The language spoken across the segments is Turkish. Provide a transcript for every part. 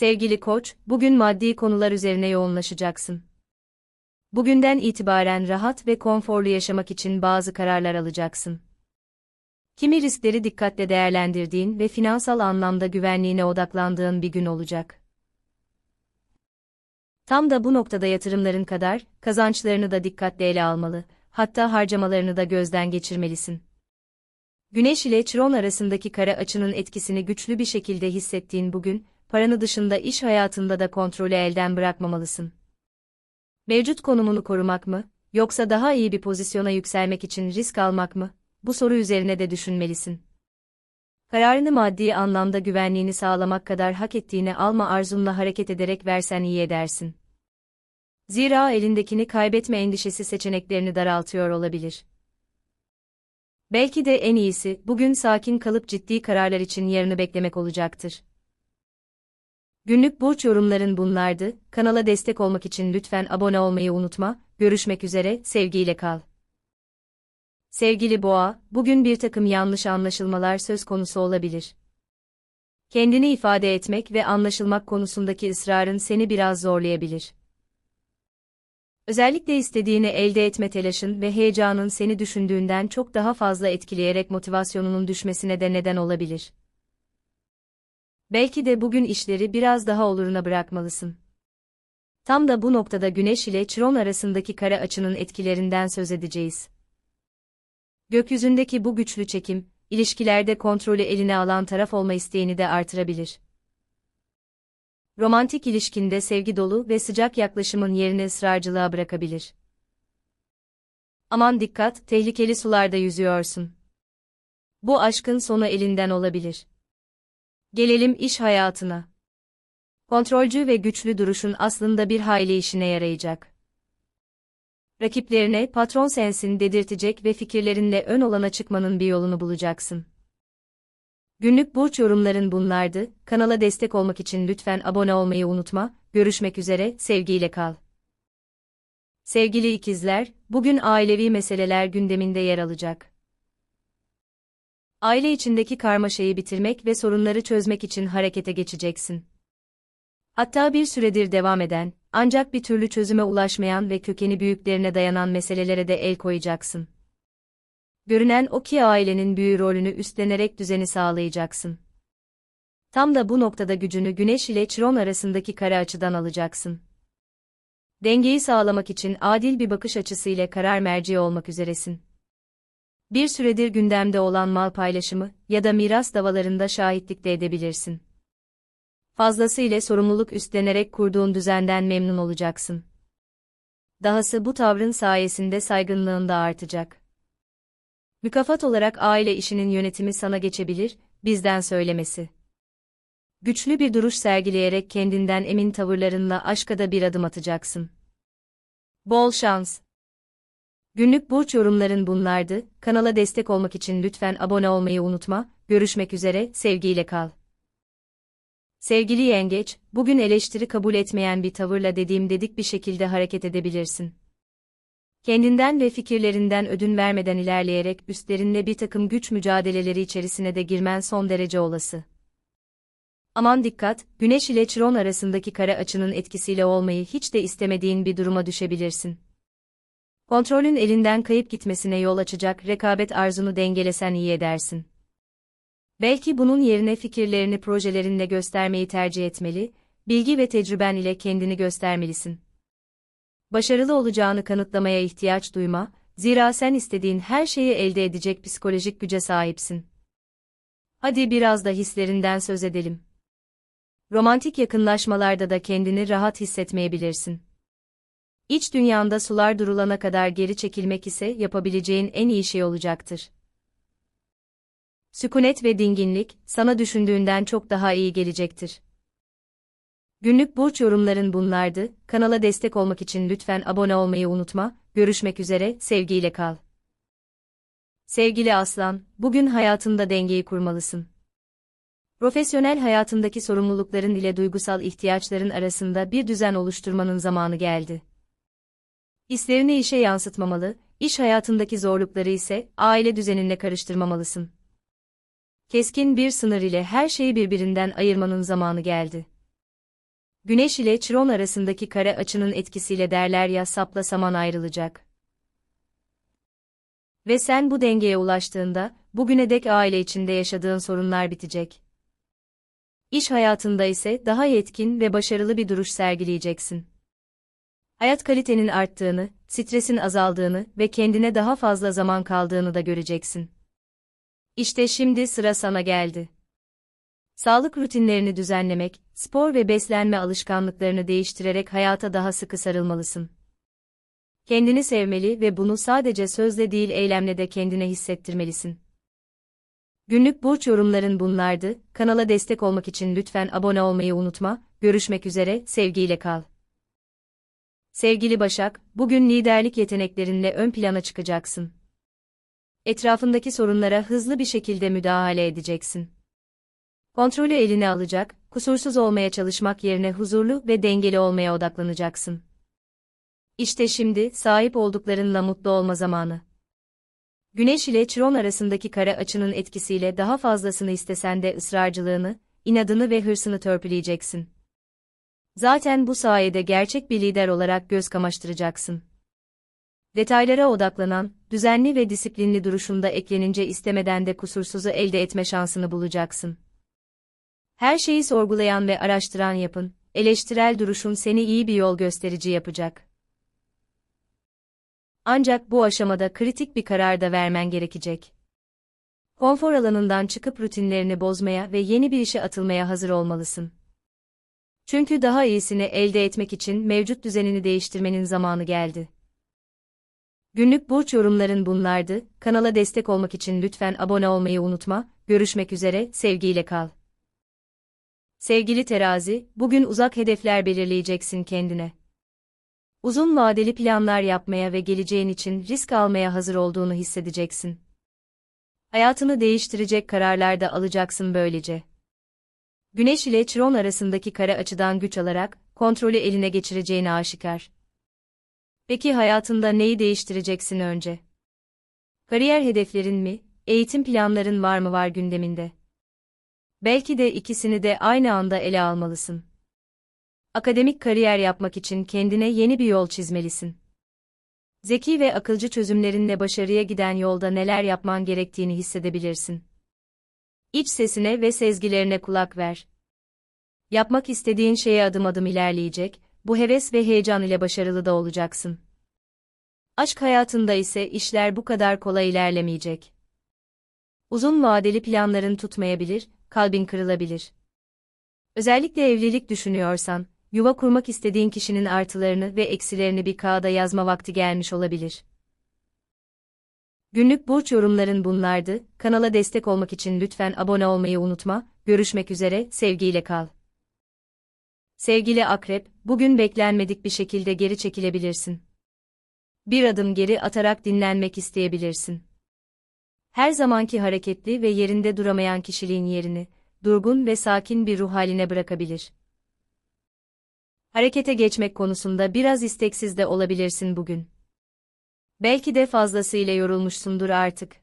Sevgili koç, bugün maddi konular üzerine yoğunlaşacaksın. Bugünden itibaren rahat ve konforlu yaşamak için bazı kararlar alacaksın. Kimi riskleri dikkatle değerlendirdiğin ve finansal anlamda güvenliğine odaklandığın bir gün olacak. Tam da bu noktada yatırımların kadar, kazançlarını da dikkatle ele almalı, hatta harcamalarını da gözden geçirmelisin. Güneş ile Chiron arasındaki kara açının etkisini güçlü bir şekilde hissettiğin bugün, paranı dışında iş hayatında da kontrolü elden bırakmamalısın. Mevcut konumunu korumak mı, yoksa daha iyi bir pozisyona yükselmek için risk almak mı? Bu soru üzerine de düşünmelisin. Kararını maddi anlamda güvenliğini sağlamak kadar hak ettiğini alma arzunla hareket ederek versen iyi edersin. Zira elindekini kaybetme endişesi seçeneklerini daraltıyor olabilir. Belki de en iyisi, bugün sakin kalıp ciddi kararlar için yarını beklemek olacaktır. Günlük burç yorumların bunlardı. Kanala destek olmak için lütfen abone olmayı unutma. Görüşmek üzere, sevgiyle kal. Sevgili Boğa, bugün bir takım yanlış anlaşılmalar söz konusu olabilir. Kendini ifade etmek ve anlaşılmak konusundaki ısrarın seni biraz zorlayabilir. Özellikle istediğini elde etme telaşın ve heyecanın seni düşündüğünden çok daha fazla etkileyerek motivasyonunun düşmesine de neden olabilir. Belki de bugün işleri biraz daha oluruna bırakmalısın. Tam da bu noktada Güneş ile Chiron arasındaki kare açının etkilerinden söz edeceğiz. Gökyüzündeki bu güçlü çekim, ilişkilerde kontrolü eline alan taraf olma isteğini de artırabilir. Romantik ilişkinde sevgi dolu ve sıcak yaklaşımın yerini ısrarcılığa bırakabilir. Aman dikkat, tehlikeli sularda yüzüyorsun. Bu aşkın sonu elinden olabilir. Gelelim iş hayatına. Kontrolcü ve güçlü duruşun aslında bir hayli işine yarayacak. Rakiplerine patron sensin dedirtecek ve fikirlerinle ön olana çıkmanın bir yolunu bulacaksın. Günlük burç yorumların bunlardı. Kanala destek olmak için lütfen abone olmayı unutma. Görüşmek üzere, sevgiyle kal. Sevgili ikizler, bugün ailevi meseleler gündeminde yer alacak. Aile içindeki karmaşayı bitirmek ve sorunları çözmek için harekete geçeceksin. Hatta bir süredir devam eden, ancak bir türlü çözüme ulaşmayan ve kökeni büyüklerine dayanan meselelere de el koyacaksın. Görünen o ki ailenin büyü rolünü üstlenerek düzeni sağlayacaksın. Tam da bu noktada gücünü Güneş ile Chiron arasındaki kare açıdan alacaksın. Dengeyi sağlamak için adil bir bakış açısıyla karar merci olmak üzeresin. Bir süredir gündemde olan mal paylaşımı ya da miras davalarında şahitlik de edebilirsin. Fazlasıyla sorumluluk üstlenerek kurduğun düzenden memnun olacaksın. Dahası bu tavrın sayesinde saygınlığın da artacak. Mükafat olarak aile işinin yönetimi sana geçebilir, bizden söylemesi. Güçlü bir duruş sergileyerek kendinden emin tavırlarınla aşka da bir adım atacaksın. Bol şans. Günlük burç yorumların bunlardı. Kanala destek olmak için lütfen abone olmayı unutma. Görüşmek üzere, sevgiyle kal. Sevgili yengeç, bugün eleştiri kabul etmeyen bir tavırla dediğim dedik bir şekilde hareket edebilirsin. Kendinden ve fikirlerinden ödün vermeden ilerleyerek üstlerinle bir takım güç mücadeleleri içerisine de girmen son derece olası. Aman dikkat, Güneş ile Chiron arasındaki kare açının etkisiyle olmayı hiç de istemediğin bir duruma düşebilirsin. Kontrolün elinden kayıp gitmesine yol açacak rekabet arzunu dengelesen iyi edersin. Belki bunun yerine fikirlerini projelerinle göstermeyi tercih etmeli, bilgi ve tecrüben ile kendini göstermelisin. Başarılı olacağını kanıtlamaya ihtiyaç duyma, zira sen istediğin her şeyi elde edecek psikolojik güce sahipsin. Hadi biraz da hislerinden söz edelim. Romantik yakınlaşmalarda da kendini rahat hissetmeyebilirsin. İç dünyanda sular durulana kadar geri çekilmek ise yapabileceğin en iyi şey olacaktır. Sükunet ve dinginlik, sana düşündüğünden çok daha iyi gelecektir. Günlük burç yorumların bunlardı. Kanala destek olmak için lütfen abone olmayı unutma. Görüşmek üzere, sevgiyle kal. Sevgili Aslan, bugün hayatında dengeyi kurmalısın. Profesyonel hayatındaki sorumlulukların ile duygusal ihtiyaçların arasında bir düzen oluşturmanın zamanı geldi. Hislerini işe yansıtmamalı, iş hayatındaki zorlukları ise aile düzeninle karıştırmamalısın. Keskin bir sınır ile her şeyi birbirinden ayırmanın zamanı geldi. Güneş ile Chiron arasındaki kare açının etkisiyle derler ya sapla saman ayrılacak. Ve sen bu dengeye ulaştığında, bugüne dek aile içinde yaşadığın sorunlar bitecek. İş hayatında ise daha yetkin ve başarılı bir duruş sergileyeceksin. Hayat kalitenin arttığını, stresin azaldığını ve kendine daha fazla zaman kaldığını da göreceksin. İşte şimdi sıra sana geldi. Sağlık rutinlerini düzenlemek, spor ve beslenme alışkanlıklarını değiştirerek hayata daha sıkı sarılmalısın. Kendini sevmeli ve bunu sadece sözle değil eylemle de kendine hissettirmelisin. Günlük burç yorumların bunlardı. Kanala destek olmak için lütfen abone olmayı unutma. Görüşmek üzere, sevgiyle kal. Sevgili Başak, bugün liderlik yeteneklerinle ön plana çıkacaksın. Etrafındaki sorunlara hızlı bir şekilde müdahale edeceksin. Kontrolü eline alacak, kusursuz olmaya çalışmak yerine huzurlu ve dengeli olmaya odaklanacaksın. İşte şimdi sahip olduklarınla mutlu olma zamanı. Güneş ile Chiron arasındaki kare açının etkisiyle daha fazlasını istesen de ısrarcılığını, inadını ve hırsını törpüleyeceksin. Zaten bu sayede gerçek bir lider olarak göz kamaştıracaksın. Detaylara odaklanan, düzenli ve disiplinli duruşunda eklenince istemeden de kusursuzu elde etme şansını bulacaksın. Her şeyi sorgulayan ve araştıran yapın, eleştirel duruşun seni iyi bir yol gösterici yapacak. Ancak bu aşamada kritik bir karar da vermen gerekecek. Konfor alanından çıkıp rutinlerini bozmaya ve yeni bir işe atılmaya hazır olmalısın. Çünkü daha iyisini elde etmek için mevcut düzenini değiştirmenin zamanı geldi. Günlük burç yorumların bunlardı. Kanala destek olmak için lütfen abone olmayı unutma. Görüşmek üzere, sevgiyle kal. Sevgili terazi, bugün uzak hedefler belirleyeceksin kendine. Uzun vadeli planlar yapmaya ve geleceğin için risk almaya hazır olduğunu hissedeceksin. Hayatını değiştirecek kararlar da alacaksın böylece. Güneş ile Chiron arasındaki kare açıdan güç alarak kontrolü eline geçireceğini aşikar. Peki hayatında neyi değiştireceksin önce? Kariyer hedeflerin mi, eğitim planların var mı var gündeminde? Belki de ikisini de aynı anda ele almalısın. Akademik kariyer yapmak için kendine yeni bir yol çizmelisin. Zeki ve akılcı çözümlerinle başarıya giden yolda neler yapman gerektiğini hissedebilirsin. İç sesine ve sezgilerine kulak ver. Yapmak istediğin şeye adım adım ilerleyecek, bu heves ve heyecan ile başarılı da olacaksın. Aşk hayatında ise işler bu kadar kolay ilerlemeyecek. Uzun vadeli planların tutmayabilir, kalbin kırılabilir. Özellikle evlilik düşünüyorsan, yuva kurmak istediğin kişinin artılarını ve eksilerini bir kağıda yazma vakti gelmiş olabilir. Günlük burç yorumların bunlardı. Kanala destek olmak için lütfen abone olmayı unutma. Görüşmek üzere, sevgiyle kal. Sevgili Akrep, bugün beklenmedik bir şekilde geri çekilebilirsin. Bir adım geri atarak dinlenmek isteyebilirsin. Her zamanki hareketli ve yerinde duramayan kişiliğin yerini, durgun ve sakin bir ruh haline bırakabilir. Harekete geçmek konusunda biraz isteksiz de olabilirsin bugün. Belki de fazlasıyla yorulmuşsundur artık.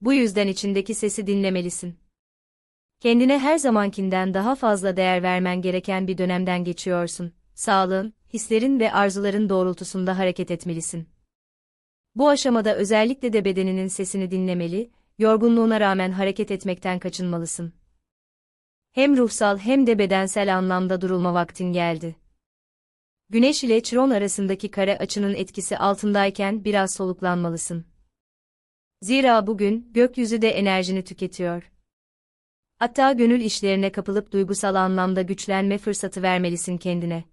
Bu yüzden içindeki sesi dinlemelisin. Kendine her zamankinden daha fazla değer vermen gereken bir dönemden geçiyorsun. Sağlığın, hislerin ve arzuların doğrultusunda hareket etmelisin. Bu aşamada özellikle de bedeninin sesini dinlemeli, yorgunluğuna rağmen hareket etmekten kaçınmalısın. Hem ruhsal hem de bedensel anlamda durulma vaktin geldi. Güneş ile Chiron arasındaki kare açının etkisi altındayken biraz soluklanmalısın. Zira bugün gökyüzü de enerjini tüketiyor. Hatta gönül işlerine kapılıp duygusal anlamda güçlenme fırsatı vermelisin kendine.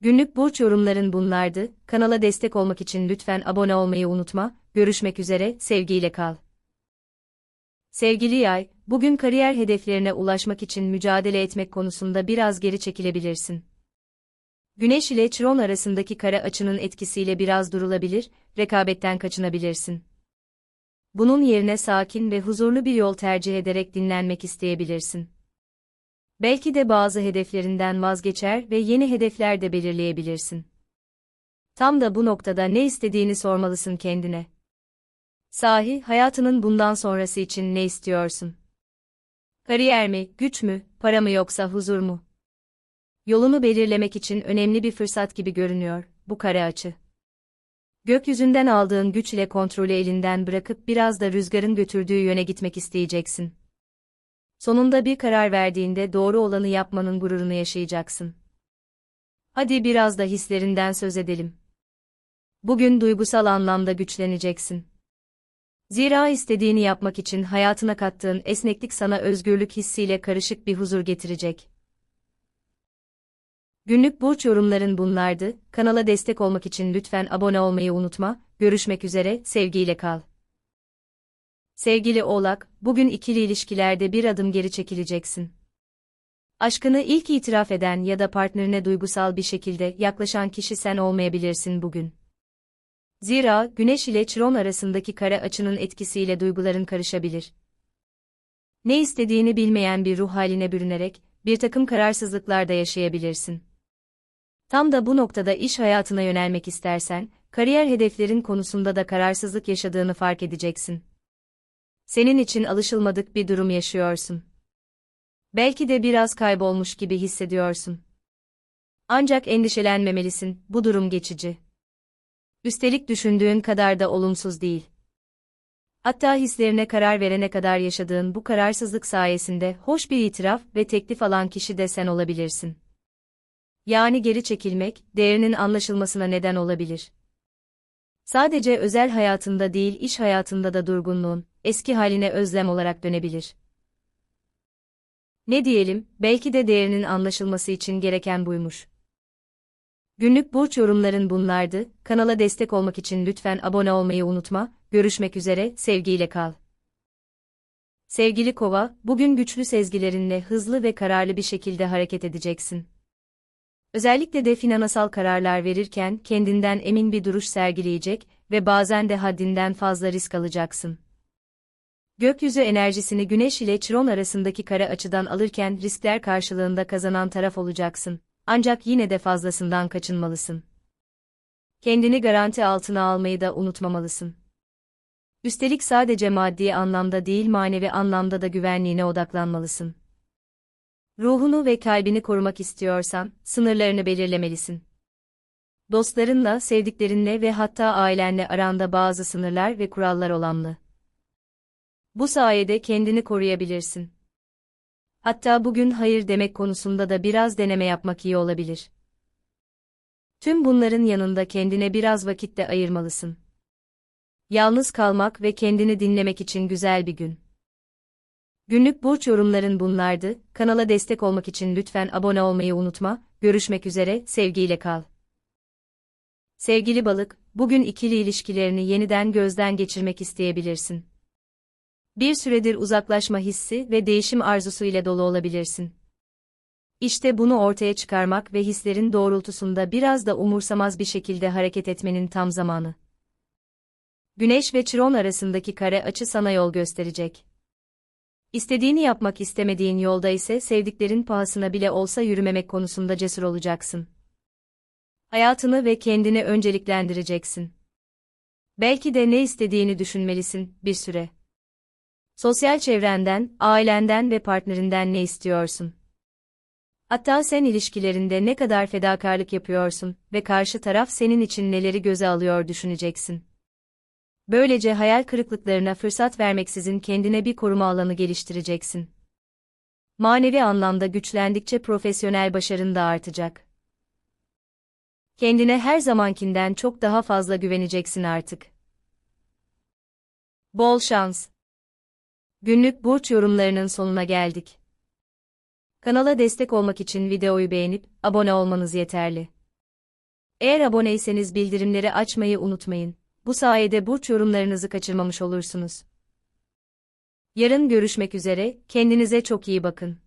Günlük burç yorumların bunlardı. Kanala destek olmak için lütfen abone olmayı unutma. Görüşmek üzere, sevgiyle kal. Sevgili Yay, bugün kariyer hedeflerine ulaşmak için mücadele etmek konusunda biraz geri çekilebilirsin. Güneş ile Chiron arasındaki kare açının etkisiyle biraz durulabilir, rekabetten kaçınabilirsin. Bunun yerine sakin ve huzurlu bir yol tercih ederek dinlenmek isteyebilirsin. Belki de bazı hedeflerinden vazgeçer ve yeni hedefler de belirleyebilirsin. Tam da bu noktada ne istediğini sormalısın kendine. Sahi, hayatının bundan sonrası için ne istiyorsun? Kariyer mi, güç mü, para mı yoksa huzur mu? Yolunu belirlemek için önemli bir fırsat gibi görünüyor bu kare açı. Gökyüzünden aldığın güç ile kontrolü elinden bırakıp biraz da rüzgarın götürdüğü yöne gitmek isteyeceksin. Sonunda bir karar verdiğinde doğru olanı yapmanın gururunu yaşayacaksın. Hadi biraz da hislerinden söz edelim. Bugün duygusal anlamda güçleneceksin. Zira istediğini yapmak için hayatına kattığın esneklik sana özgürlük hissiyle karışık bir huzur getirecek. Günlük burç yorumların bunlardı. Kanala destek olmak için lütfen abone olmayı unutma. Görüşmek üzere, sevgiyle kal. Sevgili Oğlak, bugün ikili ilişkilerde bir adım geri çekileceksin. Aşkını ilk itiraf eden ya da partnerine duygusal bir şekilde yaklaşan kişi sen olmayabilirsin bugün. Zira Güneş ile Chiron arasındaki kare açının etkisiyle duyguların karışabilir. Ne istediğini bilmeyen bir ruh haline bürünerek bir takım kararsızlıklarda yaşayabilirsin. Tam da bu noktada iş hayatına yönelmek istersen, kariyer hedeflerin konusunda da kararsızlık yaşadığını fark edeceksin. Senin için alışılmadık bir durum yaşıyorsun. Belki de biraz kaybolmuş gibi hissediyorsun. Ancak endişelenmemelisin, bu durum geçici. Üstelik düşündüğün kadar da olumsuz değil. Hatta hislerine karar verene kadar yaşadığın bu kararsızlık sayesinde hoş bir itiraf ve teklif alan kişi de sen olabilirsin. Yani geri çekilmek, değerinin anlaşılmasına neden olabilir. Sadece özel hayatında değil iş hayatında da durgunluğun, eski haline özlem olarak dönebilir. Ne diyelim, belki de değerinin anlaşılması için gereken buymuş. Günlük burç yorumların bunlardı. Kanala destek olmak için lütfen abone olmayı unutma. Görüşmek üzere, sevgiyle kal. Sevgili Kova, bugün güçlü sezgilerinle hızlı ve kararlı bir şekilde hareket edeceksin. Özellikle de finansal kararlar verirken kendinden emin bir duruş sergileyecek ve bazen de haddinden fazla risk alacaksın. Gökyüzü enerjisini Güneş ile Chiron arasındaki kare açıdan alırken riskler karşılığında kazanan taraf olacaksın. Ancak yine de fazlasından kaçınmalısın. Kendini garanti altına almayı da unutmamalısın. Üstelik sadece maddi anlamda değil manevi anlamda da güvenliğine odaklanmalısın. Ruhunu ve kalbini korumak istiyorsan, sınırlarını belirlemelisin. Dostlarınla, sevdiklerinle ve hatta ailenle aranda bazı sınırlar ve kurallar olamlı. Bu sayede kendini koruyabilirsin. Hatta bugün hayır demek konusunda da biraz deneme yapmak iyi olabilir. Tüm bunların yanında kendine biraz vakit de ayırmalısın. Yalnız kalmak ve kendini dinlemek için güzel bir gün. Günlük burç yorumların bunlardı. Kanala destek olmak için lütfen abone olmayı unutma. Görüşmek üzere, sevgiyle kal. Sevgili balık, bugün ikili ilişkilerini yeniden gözden geçirmek isteyebilirsin. Bir süredir uzaklaşma hissi ve değişim arzusu ile dolu olabilirsin. İşte bunu ortaya çıkarmak ve hislerin doğrultusunda biraz da umursamaz bir şekilde hareket etmenin tam zamanı. Güneş ve Chiron arasındaki kare açı sana yol gösterecek. İstediğini yapmak istemediğin yolda ise sevdiklerin pahasına bile olsa yürümemek konusunda cesur olacaksın. Hayatını ve kendini önceliklendireceksin. Belki de ne istediğini düşünmelisin bir süre. Sosyal çevrenden, ailenden ve partnerinden ne istiyorsun? Hatta sen ilişkilerinde ne kadar fedakarlık yapıyorsun ve karşı taraf senin için neleri göze alıyor düşüneceksin. Böylece hayal kırıklıklarına fırsat vermeksizin kendine bir koruma alanı geliştireceksin. Manevi anlamda güçlendikçe profesyonel başarın da artacak. Kendine her zamankinden çok daha fazla güveneceksin artık. Bol şans. Günlük burç yorumlarının sonuna geldik. Kanala destek olmak için videoyu beğenip abone olmanız yeterli. Eğer aboneyseniz bildirimleri açmayı unutmayın. Bu sayede burç yorumlarınızı kaçırmamış olursunuz. Yarın görüşmek üzere, kendinize çok iyi bakın.